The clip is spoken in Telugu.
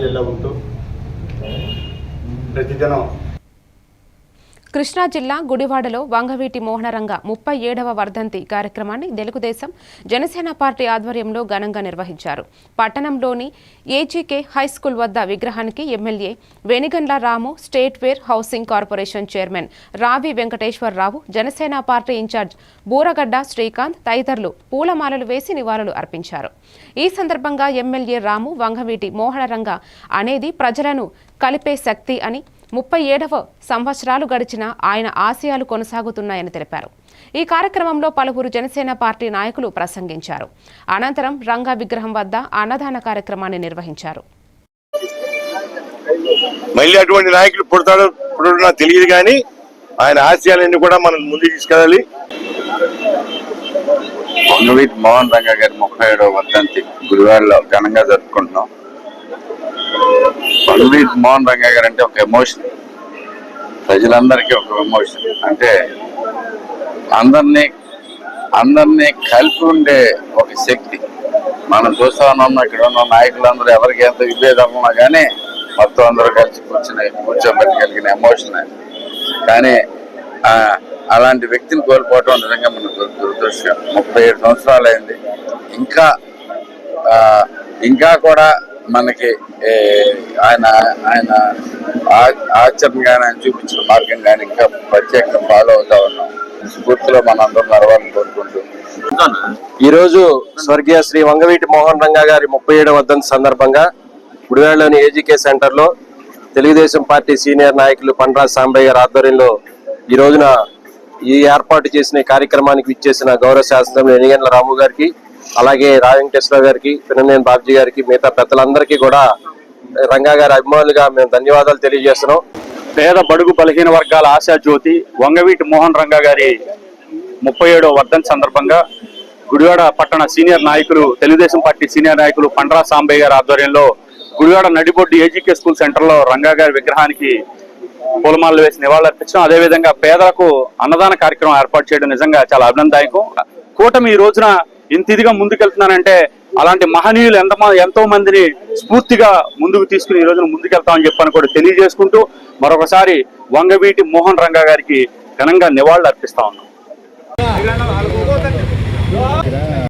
జిల్లా ఉంటూ ప్రతిదినం కృష్ణా జిల్లా గుడివాడలో వంగవీటి మోహనరంగ ముప్పై ఏడవ వర్ధంతి కార్యక్రమాన్ని తెలుగుదేశం జనసేన పార్టీ ఆధ్వర్యంలో ఘనంగా నిర్వహించారు. పట్టణంలోని ఏజీకే హైస్కూల్ వద్ద విగ్రహానికి MLA Venigandla Ramu state warehousing corporation chairman Ravi Venkateswararao Janasena party incharge Buragadda Srikanth తదితరులు పూలమాలలు వేసి నివాళులు అర్పించారు. ఈ సందర్భంగా ఎమ్మెల్యే రాము వంగవీటి మోహనరంగ అనేది ప్రజలను కలిపే శక్తి అని ముప్పై ఏడవ సంవత్సరాలు గడిచిన ఆయన ఆశయాలు కొనసాగుతున్నాయని తెలిపారు. ఈ కార్యక్రమంలో పలువురు జనసేన పార్టీ నాయకులు ప్రసంగించారు. అనంతరం రంగా విగ్రహం వద్ద అన్నదాన కార్యక్రమాన్ని నిర్వహించారు. మళ్ళీ అటువంటి నాయకులు పుడతాడో తెలియదు కానీ ఆయన ఆశయాలన్నీ కూడా మనం ముందుకు తీసుకెళ్ళాలి. మోహన్ రంగ గారి ముప్పై ఏడవ వర్ధంతి గుడివాడలో ఘనంగా జరుపుకుంటున్నాం. వంగవీటి మోహన్ రంగ గారు అంటే ఒక ఎమోషన్. ప్రజలందరికీ ఒక ఎమోషన్. అంటే అందరినీ అందరినీ కలిపి ఉండే ఒక శక్తి. మనం చూస్తా ఉన్నాం ఇక్కడ ఉన్న నాయకులందరూ ఎవరికి ఎంత విభేదం ఉన్నా కానీ మొత్తం అందరూ కలిసి కూర్చుని కూర్చోబెట్టగలిగిన ఎమోషన్ కానీ అలాంటి వ్యక్తిని కోల్పోవటం నిజంగా మనకు దురదృష్టం. ముప్పై ఏడు సంవత్సరాలు అయింది ఇంకా ఇంకా కూడా మనకి ఆయన ఆయన ఆచరణ కానీ ఆయన చూపించిన మార్గం కానీ ఇంకా ప్రత్యేకంగా ఫాలో అవుతా ఉన్నాం. స్ఫూర్తిలో మనందరం నడవాలని కోరుకుంటూ. ఈరోజు స్వర్గీయ శ్రీ వంగవీటి మోహన్ రంగా గారి ముప్పై ఏడవ వర్ధంతి సందర్భంగా గుడివాడలోని ఏజీకే సెంటర్లో తెలుగుదేశం పార్టీ సీనియర్ నాయకులు పండ్రాజ్ సాంబయ్య గారి ఆధ్వర్యంలో ఈ రోజున ఈ ఏర్పాటు చేసిన కార్యక్రమానికి ఇచ్చేసిన గౌరవ శాసనం ఎనిగండ్ల రాము గారికి అలాగే రా వెంకటేశ్వరరావు గారికి పిన్ననేని బాబ్జీ గారికి మిగతా పెద్దలందరికీ కూడా రంగా గారి అభిమానులుగా మేము ధన్యవాదాలు తెలియజేస్తున్నాం. పేద బడుగు బలహీన వర్గాల ఆశా జ్యోతి వంగవీటి మోహన్ రంగా గారి ముప్పై ఏడో వర్ధంతి సందర్భంగా గుడివాడ పట్టణ సీనియర్ నాయకులు తెలుగుదేశం పార్టీ సీనియర్ నాయకులు పండ్రా సాంబయ్య గారి ఆధ్వర్యంలో గుడివాడ నడిబొడ్డు ఏజీకే స్కూల్ సెంటర్లో రంగా గారి విగ్రహానికి పూలమాలలు వేసి నివాళులర్పించడం. అదేవిధంగా పేదలకు అన్నదాన కార్యక్రమం ఏర్పాటు చేయడం నిజంగా చాలా అభినందాయకం కూటమి ఈ రోజున ఇంత ఇదిగా ముందుకెళ్తున్నానంటే అలాంటి మహనీయులు ఎంత ఎంతో మందిని స్ఫూర్తిగా ముందుకు తీసుకుని ఈ రోజున ముందుకెళ్తామని చెప్పని కూడా తెలియజేసుకుంటూ మరొకసారి వంగవీటి మోహన్ రంగా గారికి ఘనంగా నివాళులు అర్పిస్తా ఉన్నాం.